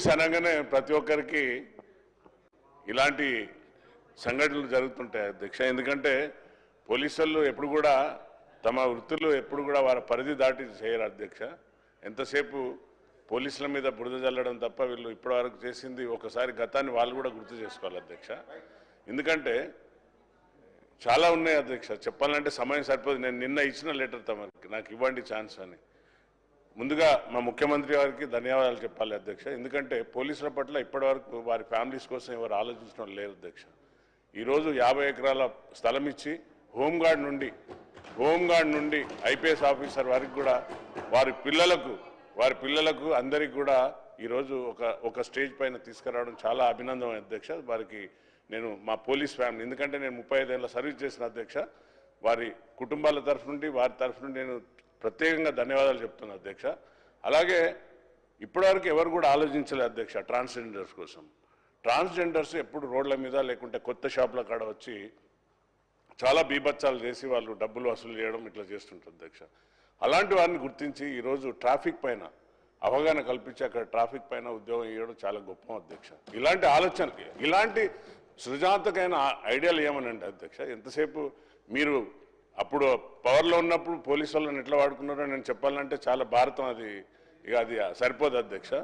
Police అనగానే ప్రతి ఒక్కరికి ఇలాంటి సంఘటనలు జరుగుతుంటాయి అధ్యక్ష. ఎందుకంటే పోలీసులు ఎప్పుడు కూడా తమ వృత్తులు ఎప్పుడు కూడా వారి పరిధి దాటి చేయరు అధ్యక్ష. ఎంతసేపు పోలీసుల మీద బురద జల్లడం తప్ప వీళ్ళు ఇప్పటివరకు చేసింది ఒకసారి గతాన్ని వాళ్ళు కూడా గుర్తు చేసుకోవాలి అధ్యక్ష. ఎందుకంటే చాలా ఉన్నాయి అధ్యక్ష. చెప్పాలంటే సమయం సరిపోదు. నేను నిన్న ఇచ్చిన లెటర్ తమకి నాకు ఇవ్వండి ఛాన్స్ అని. ముందుగా మా ముఖ్యమంత్రి గారికి ధన్యవాదాలు చెప్పాలి అధ్యక్ష. ఎందుకంటే పోలీసుల పట్ల ఇప్పటివరకు వారి ఫ్యామిలీస్ కోసం ఎవరు ఆలోచించడం లేరు అధ్యక్ష. ఈరోజు యాభై ఎకరాల స్థలం ఇచ్చి హోంగార్డ్ నుండి హోంగార్డ్ నుండి ఐపీఎస్ ఆఫీసర్ వారికి కూడా వారి పిల్లలకు వారి పిల్లలకు అందరికి కూడా ఈరోజు ఒక ఒక స్టేజ్ పైన తీసుకురావడం చాలా అభినందన అధ్యక్ష. వారికి నేను మా పోలీస్ ఫ్యామిలీ ఎందుకంటే నేను ముప్పై ఐదేళ్ళ సర్వీస్ చేసిన అధ్యక్ష. వారి కుటుంబాల తరఫు నుండి వారి తరఫు నుండి నేను ప్రత్యేకంగా ధన్యవాదాలు చెప్తున్నా అధ్యక్ష. అలాగే ఇప్పటివరకు ఎవరు కూడా ఆలోచించలేదు అధ్యక్ష ట్రాన్స్జెండర్స్ కోసం. ట్రాన్స్జెండర్స్ ఎప్పుడు రోడ్ల మీద లేకుంటే కొత్త షాపుల కాడ వచ్చి చాలా బీభత్సాలు చేసి వాళ్ళు డబ్బులు వసూలు చేయడం ఇట్లా చేస్తుంటారు అధ్యక్ష. అలాంటి వారిని గుర్తించి ఈరోజు ట్రాఫిక్ పైన అవగాహన కల్పించి అక్కడ ట్రాఫిక్ పైన ఉద్యోగం ఇవ్వడం చాలా గొప్ప అధ్యక్ష. ఇలాంటి ఆలోచనకి ఇలాంటి సృజనాత్మకమైన ఐడియాలు ఏమనండి అధ్యక్ష? ఎంతసేపు మీరు అప్పుడు పవర్లో ఉన్నప్పుడు పోలీసు వాళ్ళని ఎట్లా వాడుకున్నారో నేను చెప్పాలంటే చాలా భారతం అది. ఇక అది సరిపోదు అధ్యక్ష.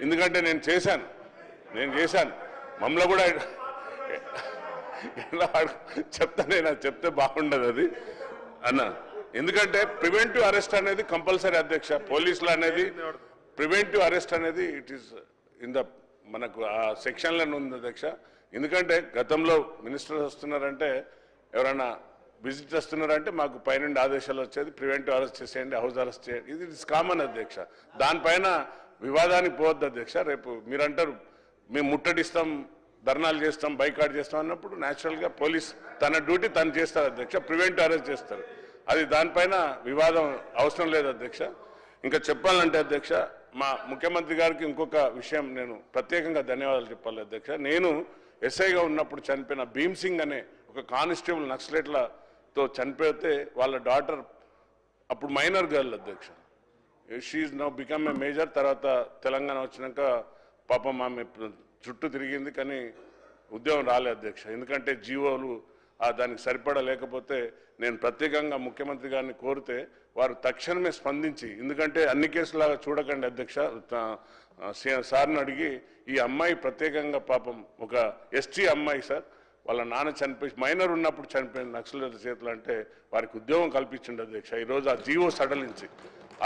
ఎందుకంటే నేను చేశాను. నేను చేశాను. మమ్మల్ని కూడా ఎలా వాడు- చెప్తా నేను చెప్తే బాగుండదు అది. అన్న ఎందుకంటే ప్రివెంటివ్ అరెస్ట్ అనేది కంపల్సరీ అధ్యక్ష. పోలీసులు అనేది ప్రివెంటివ్ అరెస్ట్ అనేది ఇట్ ఈస్ ఇన్ ద మనకు ఆ సెక్షన్లను ఉంది అధ్యక్ష. ఎందుకంటే గతంలో మినిస్టర్స్ వస్తున్నారంటే ఎవరైనా విజిట్ వస్తున్నారంటే మాకు పైనుండి ఆదేశాలు వచ్చేది ప్రివెంటివ్ అరెస్ట్ చేసేయండి హౌస్ అరెస్ట్ చేయండి. ఇది ఇట్స్ కామన్ అధ్యక్ష. దానిపైన వివాదానికి పోవద్దు అధ్యక్ష. రేపు మీరంటారు మేము ముట్టడిస్తాం ధర్నాలు చేస్తాం బైకాట్ చేస్తాం అన్నప్పుడు న్యాచురల్గా పోలీస్ తన డ్యూటీ తను చేస్తారు అధ్యక్ష. ప్రివెంట్ అరెస్ట్ చేస్తారు. అది దానిపైన వివాదం అవసరం లేదు అధ్యక్ష. ఇంకా చెప్పాలంటే అధ్యక్ష మా ముఖ్యమంత్రి గారికి ఇంకొక విషయం నేను ప్రత్యేకంగా ధన్యవాదాలు చెప్పాలి అధ్యక్ష. నేను ఎస్ఐగా ఉన్నప్పుడు చనిపోయిన భీమ్ సింగ్ అనే ఒక కానిస్టేబుల్ తో చనిపోతే వాళ్ళ డాటర్ అప్పుడు మైనర్ గర్ల్ అధ్యక్ష. She now become a major తర్వాత తెలంగాణ వచ్చినాక పాపం ఆమె చుట్టూ తిరిగింది కానీ ఉద్యోగం రాలే అధ్యక్ష. ఎందుకంటే జీవోలు ఆ దానికి సరిపడా లేకపోతే నేను ప్రత్యేకంగా ముఖ్యమంత్రి గారిని కోరితే వారు తక్షణమే స్పందించి ఎందుకంటే అన్ని కేసులాగా చూడకండి అధ్యక్ష. సీ- సార్ని అడిగి ఈ అమ్మాయి ప్రత్యేకంగా పాపం ఒక ఎస్టీ అమ్మాయి సార్. వాళ్ళ నాన్న చనిపోయి మైనర్ ఉన్నప్పుడు చనిపోయిన నక్సలైట్ల చేతులు అంటే వారికి ఉద్యోగం కల్పించండి అధ్యక్ష. ఈరోజు ఆ జీవో సడలించి.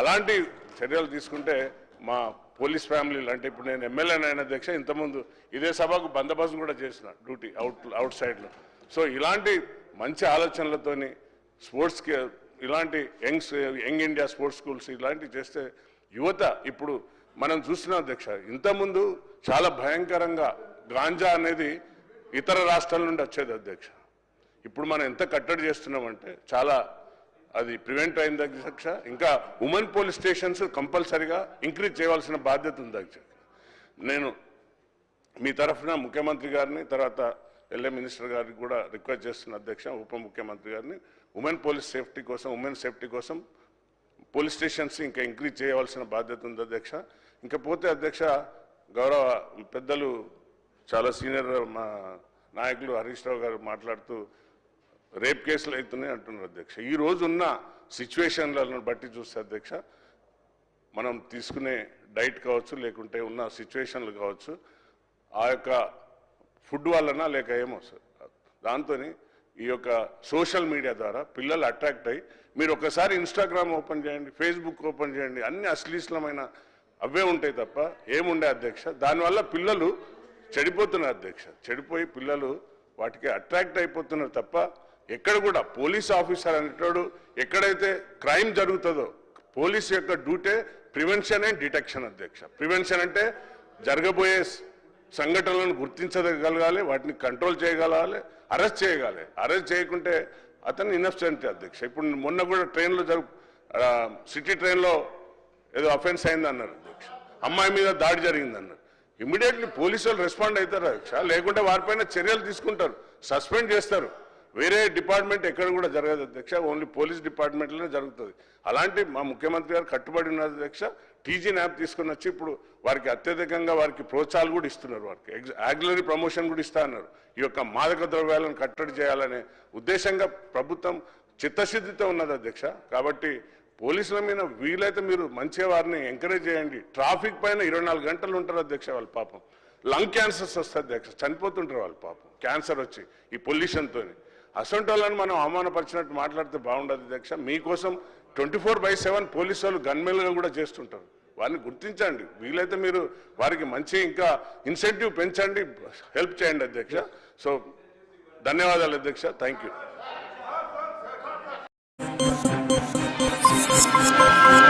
అలాంటి చర్యలు తీసుకుంటే మా పోలీస్ ఫ్యామిలీలు అంటే ఇప్పుడు నేను ఎమ్మెల్యేనైన అధ్యక్ష ఇంతకుముందు ఇదే సభకు బందోబస్తు కూడా చేసిన డ్యూటీ అవుట్ అవుట్ సైడ్లో సో ఇలాంటి మంచి ఆలోచనలతోని స్పోర్ట్స్కి ఇలాంటి youngs young India sports schools ఇలాంటివి చేస్తే యువత ఇప్పుడు మనం చూస్తున్నాం అధ్యక్ష. ఇంతకుముందు చాలా భయంకరంగా గాంజా అనేది ఇతర రాష్ట్రాల నుండి వచ్చేది అధ్యక్ష. ఇప్పుడు మనం ఎంత కట్టడి చేస్తున్నామంటే చాలా అది ప్రివెంట్ అయింది అధ్యక్ష. ఇంకా ఉమెన్ పోలీస్ స్టేషన్స్ కంపల్సరిగా ఇంక్రీజ్ చేయవలసిన బాధ్యత ఉంది అధ్యక్ష. నేను మీ తరఫున ముఖ్యమంత్రి గారిని తర్వాత ఎల్ఏ మినిస్టర్ గారికి కూడా రిక్వెస్ట్ చేస్తున్న అధ్యక్ష ఉప ముఖ్యమంత్రి గారిని. ఉమెన్ పోలీస్ సేఫ్టీ కోసం ఉమెన్ సేఫ్టీ కోసం పోలీస్ స్టేషన్స్ ఇంకా ఇంక్రీజ్ చేయవలసిన బాధ్యత ఉంది అధ్యక్ష. ఇంకా పోతే అధ్యక్ష గౌరవ పెద్దలు చాలా సీనియర్ మా నాయకులు హరీష్ రావు గారు మాట్లాడుతూ రేప్ కేసులు అవుతున్నాయి అంటున్నారు అధ్యక్ష. ఈ రోజు ఉన్న సిచ్యువేషన్లను బట్టి చూస్తే అధ్యక్ష మనం తీసుకునే డైట్ కావచ్చు లేకుంటే ఉన్న సిచ్యువేషన్లు కావచ్చు ఆ యొక్క ఫుడ్ వలన లేక ఏమో సార్. దాంతో ఈ యొక్క సోషల్ మీడియా ద్వారా పిల్లలు అట్రాక్ట్ అయ్యి మీరు ఒకసారి ఇన్స్టాగ్రామ్ ఓపెన్ చేయండి ఫేస్బుక్ ఓపెన్ చేయండి అన్ని అశ్లీలమైన అవే ఉంటాయి తప్ప ఏముండే అధ్యక్ష. దానివల్ల పిల్లలు చెడిపోతున్నారు అధ్యక్ష. చెడిపోయి పిల్లలు వాటికి అట్రాక్ట్ అయిపోతున్నారు తప్ప ఎక్కడ కూడా పోలీస్ ఆఫీసర్ అనేటోడు ఎక్కడైతే క్రైమ్ జరుగుతుందో పోలీస్ యొక్క డ్యూటే ప్రివెన్షన్ అండ్ డిటెక్షన్ అధ్యక్ష. ప్రివెన్షన్ అంటే జరగబోయే సంఘటనలను గుర్తించగలగాలి వాటిని కంట్రోల్ చేయగలగాలి అరెస్ట్ చేయగాలి అరెస్ట్ చేయకుంటే అతను ఇన్సెంట్ అధ్యక్ష. ఇప్పుడు మొన్న కూడా ట్రైన్లో జరుగు సిటీ ట్రైన్లో ఏదో అఫెన్స్ అయింది అన్నారు అధ్యక్ష. అమ్మాయి మీద దాడి జరిగింది అన్నారు ఇమీడియట్లీ పోలీసు వాళ్ళు రెస్పాండ్ అవుతారు లేకుంటే వారిపైన చర్యలు తీసుకుంటారు సస్పెండ్ చేస్తారు. వేరే డిపార్ట్మెంట్ ఎక్కడ కూడా జరగదు అధ్యక్ష ఓన్లీ పోలీస్ డిపార్ట్మెంట్లోనే జరుగుతుంది. అలాంటి మా ముఖ్యమంత్రి గారు కట్టుబడి ఉన్నారు అధ్యక్ష టీజీ న్యాప్ తీసుకుని వచ్చి ఇప్పుడు వారికి అత్యధికంగా వారికి ప్రోత్సాహాలు కూడా ఇస్తున్నారు వారికి. యాగ్యులరీ ప్రమోషన్ కూడా ఇస్తా అన్నారు. ఈ యొక్క మాదక ద్రవ్యాలను కట్టడి చేయాలనే ఉద్దేశంగా ప్రభుత్వం చిత్తశుద్ధితో ఉన్నది అధ్యక్ష. కాబట్టి పోలీసుల మీద వీలైతే మీరు మంచిగా వారిని ఎంకరేజ్ చేయండి. ట్రాఫిక్ పైన ఇరవై నాలుగు గంటలు ఉంటారు అధ్యక్ష వాళ్ళ పాపం. లంగ్ క్యాన్సర్స్ వస్తుంది అధ్యక్ష. చనిపోతుంటారు వాళ్ళు పాపం. క్యాన్సర్ వచ్చి ఈ పొల్యూషన్తో అసొంటి వాళ్ళని మనం అవమానపరిచినట్టు మాట్లాడితే బాగుండదు అధ్యక్ష. మీకోసం twenty four by seven police వాళ్ళు గన్మెన్గా కూడా చేస్తుంటారు. వారిని గుర్తించండి. వీలైతే మీరు వారికి మంచి ఇంకా ఇన్సెంటివ్ పెంచండి. హెల్ప్ చేయండి అధ్యక్ష. సో ధన్యవాదాలు అధ్యక్ష. Thank you Thank you.